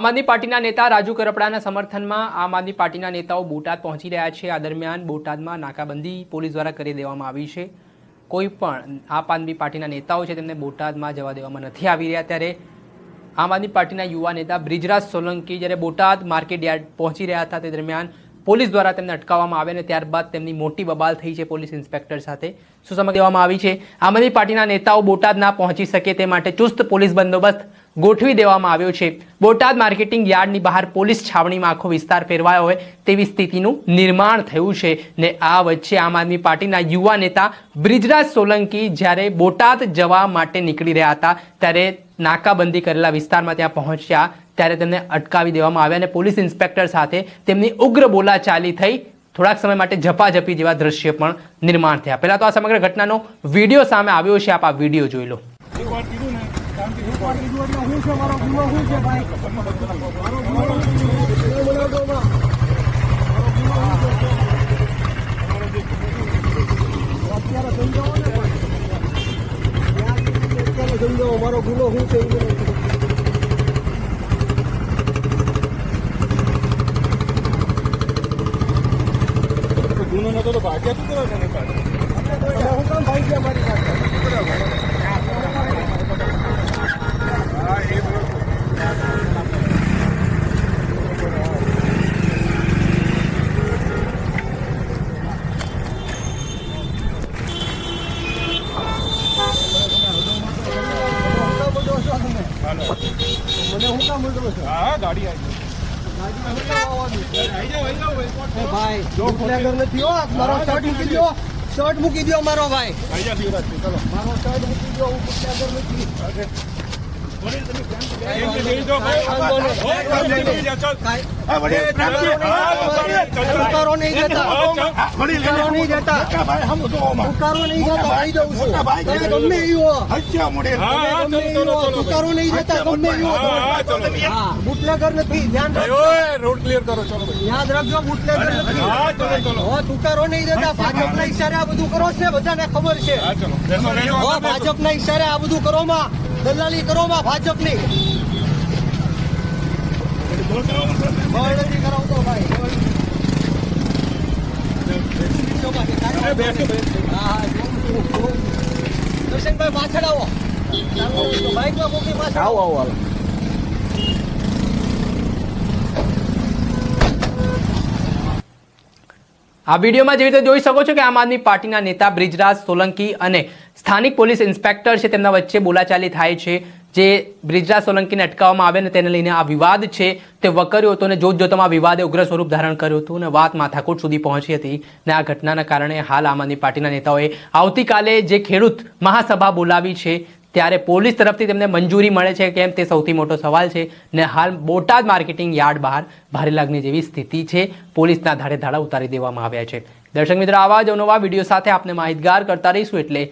આમ આદમી પાર્ટીના નેતા રાજુ કરપડાના સમર્થનમાં આમ આદમી પાર્ટીના નેતાઓ બોટાદ પહોંચી રહ્યા છે. આ દરમિયાન બોટાદમાં નાકાબંધી પોલીસ દ્વારા કરી દેવામાં આવી છે. કોઈ પણ આમ આદમી પાર્ટીના નેતાઓ છે તેમને બોટાદમાં જવા દેવામાં નથી આવી રહ્યા. ત્યારે આમ આદમી પાર્ટીના યુવા નેતા બ્રિજરાજ સોલંકી જ્યારે બોટાદ માર્કેટ યાર્ડ પહોંચી રહ્યા હતા તે દરમિયાન પોલીસ દ્વારા તેમને અટકાવવામાં આવ્યા અને ત્યારબાદ તેમની મોટી બબાલ થઈ છે પોલીસ ઇન્સ્પેક્ટર સાથે શું સમજ દેવામાં આવી છે. આમ આદમી પાર્ટીના નેતાઓ બોટાદ ના પહોંચી શકે તે માટે ચુસ્ત પોલીસ બંદોબસ્ત ગોઠવી દેવામાં આવ્યો છે. બોટાદ માર્કેટિંગ યાર્ડની બહાર પોલીસ છાવણીમાં આખો વિસ્તાર ફેરવાયો હોય તેવી સ્થિતિનું નિર્માણ થયું છે ને આ વચ્ચે આમ આદમી પાર્ટીના યુવા નેતા બ્રિજરાજ સોલંકી જ્યારે બોટાદ જવા માટે નીકળી રહ્યા હતા ત્યારે નાકાબંધી કરેલા વિસ્તારમાં ત્યાં પહોંચ્યા ત્યારે તેમને અટકાવી દેવામાં આવ્યા અને પોલીસ ઇન્સ્પેક્ટર સાથે તેમની ઉગ્ર બોલાચાલી થઈ થોડાક સમય માટે ઝપાઝપી જેવા દ્રશ્ય પણ નિર્માણ થયા. પહેલા તો આ સમગ્ર ઘટનાનો વીડિયો સામે આવ્યો છે. આપ આ વીડિયો જોઈ લો. હું છે મારો ગુનો શું છે ભાઈ મારો ગુનો શું. મારો ગુનો શું છે? ગુનો શું. નતો તો ભાગ્યા શું કરવા ભાઈ ગયા મારી પાસે મને હું કામ બોલતો છો? હા ગાડી આવી ભાઈ નથી હો. મારો શર્ટ મૂકી દો શર્ટ મૂકી દો મારો ભાઈ. મારો શર્ટ મૂકી દો હું નથી. ઉતારો નહીં વડીલ, ઉતારો નહીં દેતા ભાઈ, હમ તો ઓમાં. નહીં દેતા ભાઈ દઉં છું તમે ગમે એવું હો. હસ્યા મોઢે. હા, હા, ગમે ચલો, હો. ચલો. નહીં દેતા ગમે એવું હો. હા, હા, ચલો. હા બુટલેગર નથી. ધ્યાન રાખજો. રોડ ક્લિયર કરો ચલો ભાઈ. યાદ રાખજો બુટલેગર નથી. હા, ચલો, ચલો. હો તુકારો નહીં દેતા ભાજપના ઈશારે આ બધું કરો છે બધાને ખબર છે. હા, ચલો. હો ભાજપના ઈશારે આ બધું કરોમાં દલાલી કરોમાં ભાજપ ભાજપની બળદી કરાવતો ભાઈ અરે, બેસો, બેસો. હા હા જોઉં છું, જોઉં છું. દર્શનભાઈ પાછળ આવો. બાઈકમાં મૂકી પાછળ આવો આવો. આ વિડીયોમાં જેવી રીતે જોઈ શકો છો કે આમ આદમી પાર્ટીના નેતા બ્રિજરાજ સોલંકી અને સ્થાનિક પોલીસ ઇન્સ્પેક્ટર છે તેમના વચ્ચે બોલાચાલી થાય છે. જે બ્રિજરાજ સોલંકીને અટકાવવામાં આવે ને તેને લઈને આ વિવાદ છે. તે વકર્યો હતો અને જોત જોતામાં વિવાદે ઉગ્ર સ્વરૂપ ધારણ કર્યું હતું અને વાત માથાકૂટ સુધી પહોંચી હતી ને આ ઘટનાના કારણે હાલ આમ આદમી પાર્ટીના નેતાઓએ આવતીકાલે જે ખેડૂત મહાસભા બોલાવી છે ત્યારે પોલીસ તરફથી તેમને મંજૂરી મળે છે કેમ તે સૌથી મોટો સવાલ છે. ને હાલ બોટાદ માર્કેટિંગ યાર્ડ બહાર ભારે લાગણી જેવી સ્થિતિ છે. પોલીસના ધાડે ધાડા ઉતારી દેવામાં આવ્યા છે. દર્શક મિત્રો, આવા જ નવા વીડિયો સાથે આપને માહિતગાર કરતા રહીશું એટલે